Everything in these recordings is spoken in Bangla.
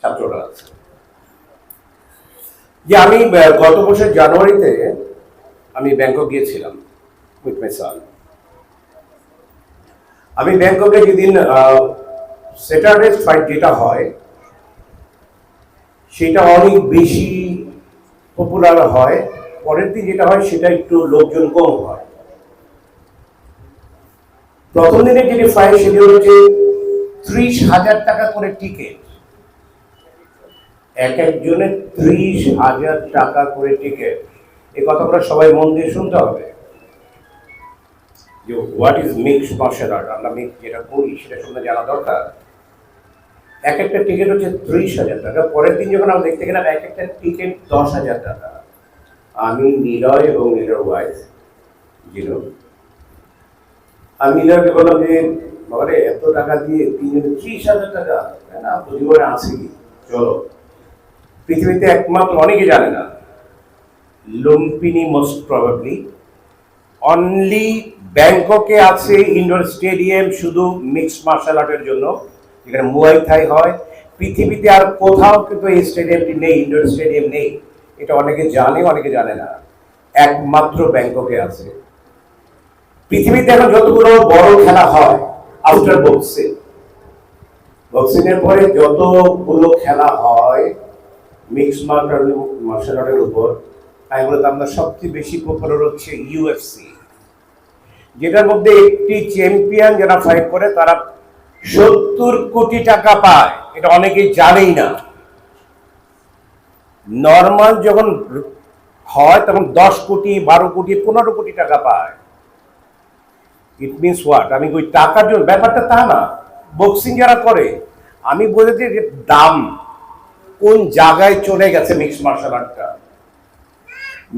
ছাত্ররা আছে। যে আমি গত বছর জানুয়ারিতে আমি ব্যাংকক গিয়েছিলাম উইথ মাই সান আমি ব্যাংককে যেদিন স্যাটারডে ফ্লাইট যেটা হয়, সেটা অনেক বেশি পপুলার হয়। পরের দিন যেটা হয়, সেটা একটু লোকজন কম হয়। প্রথম দিনে যেটি ফ্লাইট সেটি হচ্ছে ত্রিশ হাজার টাকা করে টিকিট এক একজনের ত্রিশ হাজার টাকা করে টিকিট এই কথাগুলো সবাই মন দিয়ে শুনতে হবে। যে what is mix martial art আমরা মিক্স যেটা করি, সেটা শুনে জানা দরকার। এক একটা টিকিট হচ্ছে ত্রিশ হাজার টাকা। পরের দিন যখন আমরা দেখতে গেলাম এক একটা টিকিট দশ হাজার টাকা। আমি নিলয় এবং নিলয় ওয়াইজ জিরো আমি নিলয়কে বললাম যে, বাবারে, এত টাকা দিয়ে তিনজন ত্রিশ হাজার টাকা? না জীবনে আছে চলো। পৃথিবীতে একমাত্র অনেকে জানে না। লুম্পিনি মোস্ট প্রবাবলি অনলি ব্যাংককে আছে ইনডোর স্টেডিয়াম শুধু মিক্স মার্শাল আর্টের জন্য, যেখানে মুয়াই থাই হয়। পৃথিবীতে আর কোথাও কিন্তু এই স্টেডিয়ামটি নেই ইনডোর স্টেডিয়াম নেই। এটা অনেকে জানে অনেকে জানে না। একমাত্র ব্যাংককে আছে। পৃথিবীতে এখন যতগুলো বড় খেলা হয় আফটার বক্সিং বক্সিংয়ের পরে যতগুলো খেলা হয় মিক্স মার্শাল আর্টের উপর আমি বলতে আপনার সবচেয়ে বেশি পপুলার হচ্ছে ইউএফসি যেটার মধ্যে একটি চ্যাম্পিয়ন যারা ফাইট করে তারা সত্তর কোটি টাকা পায়, এটা অনেকেই জানেই না। নর্মাল যখন হয় তখন দশ কোটি, বারো কোটি, পনেরো কোটি টাকা পায়। ইট মিনস হোয়াট আমি ওই টাকার জন্য, ব্যাপারটা তা না। বক্সিং যারা করে, আমি বলেছি যে দাম। কোন জায়গায় চলে গেছে মিক্স মার্শাল আর্টটা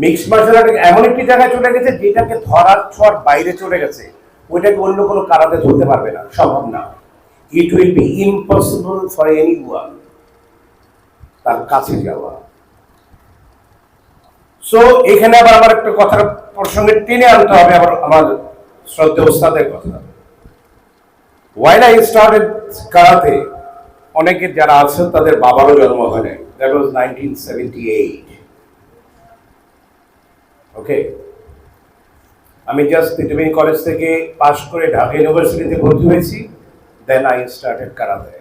মিক্স মার্শাল আর্ট এমন একটি জায়গায় চলে গেছে যেটাকে ধরার ছোঁয়ার বাইরে চলে গেছে। ওইটাকে অন্য কোনো কারাতে ধরতে পারবে না, সম্ভব না। It will be impossible for anyone তার কাছে যাওয়া। সো এখানে আবার আমার একটা কথার প্রসঙ্গে টেনে আনতে হবে, আবার আমার শ্রদ্ধা ওস্তাদের কথা। ওয়াইল আই স্টার্টেড কারাতে অনেকের যারা আছেন, তাদের বাবারও জন্ম হয় নাই। ওকে আমি জাস্ট তিতুমিন কলেজ থেকে পাশ করে ঢাকা ইউনিভার্সিটিতে ভর্তি হয়েছি। দেন আই স্টার্টেড কারাতে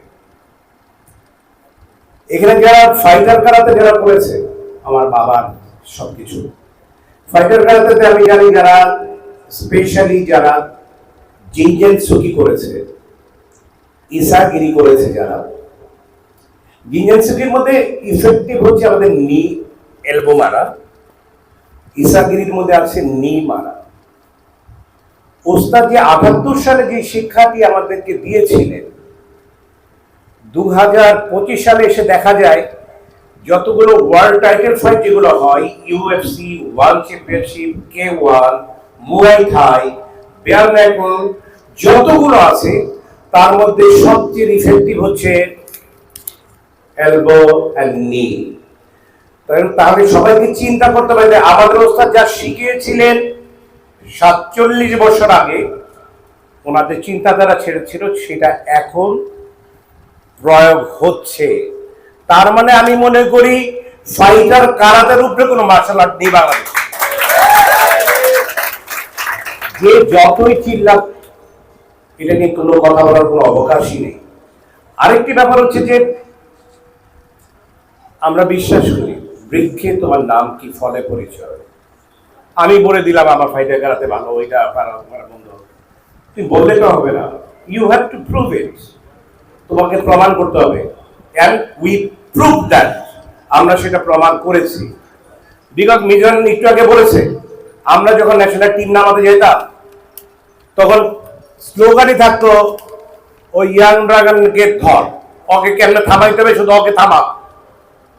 এখানে যারা ফাইটার কারাতে যারা পড়েছে, আমার বাবার সবকিছু। ফাইটার কারাতে আমি জানি যারা স্পেশালি যারা জিনজেন সুকি করেছে, ইসাগিরি করেছে যারা সুকির মধ্যে ইফেক্টিভ হচ্ছে আমাদের নি এলবো মারা ইসাগিরির মধ্যে আছে নি মারা ওস্তাদ যে সালে যে শিক্ষাটি আমাদেরকে দিয়েছিলেন দু পঁচিশ সালে এসে দেখা যায় যতগুলো ওয়ার্ল্ড টাইটেল ফাইট যেগুলো হয়, UFC, world championship, K one, Muay Thai বেয়ারম্যাকল যতগুলো আছে, তার মধ্যে সবচেয়ে ইফেক্টিভ হচ্ছে এলবো অ্যান্ড নি তাহলে সবাইকে চিন্তা করতে হবে যে আমাদের ওস্তাদ যা শিখিয়েছিলেন সাতচল্লিশ বছর আগে ওনাদের চিন্তাধারা ছেড়েছিল সেটা এখন প্রয়োগ হচ্ছে। তার মানে আমি মনে করি ফাইটার কারাতের উপরে কোনো মার্শাল আর্ট নেই বাংলাদেশে। যে যতই চিল্লা এটা নিয়ে কোনো কথা বলার কোনো অবকাশই নেই। আরেকটি ব্যাপার হচ্ছে যে আমরা বিশ্বাস করি বৃক্ষে তোমার নাম কি ফলে পরিচয়? আমি বলে দিলাম আমার ফাইটার কারাতে ভালো ওইটা করা বন্ধ তুমি বললে তো হবে না। You have to prove it তোমাকে প্রমাণ করতে হবে। অ্যান্ড উই প্রুভ দ্যাট আমরা সেটা প্রমাণ করেছি। বিগত মিজন একটু আগে বলেছে, আমরা যখন ন্যাশনাল টিম নামাতে যেতাম, তখন স্লোগানই থাকতো, ওই ইয়াং ড্রাগনকে ধর। ওকে কেমনে থামাইতে হবে? শুধু ওকে থামা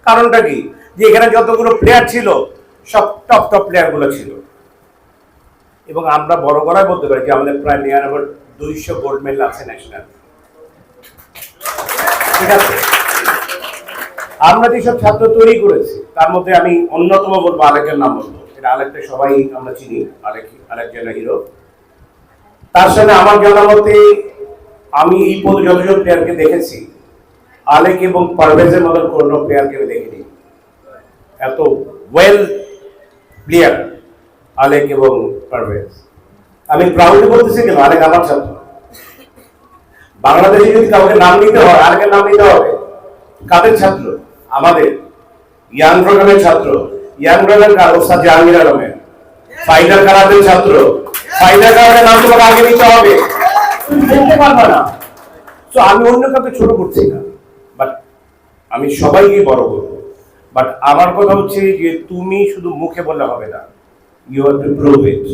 কারণটা কি? যে এখানে যতগুলো প্লেয়ার ছিল, সব টপ টপ প্লেয়ারগুলো ছিল। এবং আমরা বড় গলায় বলতে পারি যে আমাদের প্রায় নিয়ার আবার দুইশো গোল্ড মেডেল আছে ন্যাশনাল ঠিক আছে? আমরা যেসব ছাত্র তৈরি করেছি, তার মধ্যে আমি অন্যতম বলব আলেকের নাম বলব। এটা আলেকটা সবাই আমরা চিনি, আলেক আলেক হিরো। তার সাথে আমার জানা মতে আমি এই পদ যতজন প্লেয়ারকে দেখেছি আলেক এবং পারভেজের মতন কোনো প্লেয়ারকে আমি দেখিনি। এত ওয়েল প্লেয়ার আলেক এবং পারভেজ। আমি প্রাউডলি বলতেছি কেন? আলেক আমার ছাত্র। বাংলাদেশে যদি কাউকে নাম নিতে হয়, আলেকের নাম নিতে হবে। কাদের ছাত্র? আমাদের। ইয়াং প্রোগ্রামের ছাত্র। ইয়াং প্রোগ্রামের কার? ওস্তাদ জাহাঙ্গীর আলমের। ফাইটার কারাতের ছাত্র। ফাইটার কারাতের নাম তোমাকে আগে নিতে হবে। তুমি দেখতে পারবে না। তো আমি অন্য কাউকে ছোট করছি না। আমি সবাইকে বড় করব। বাট আমার কথা হচ্ছে যে তুমি শুধু মুখে বললে হবে না you have to prove it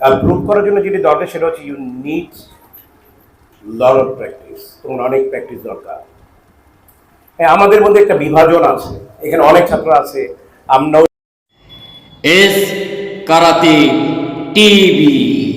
R prove করার জন্য যেটি দরকার সেটা হচ্ছে you need lot of practice তোমার অনেক প্র্যাকটিস দরকার। হ্যাঁ আমাদের মধ্যে একটা বিভাজন আছে। এখানে অনেক ছাত্র আছে। আমরাও এস কারাতে টিভি।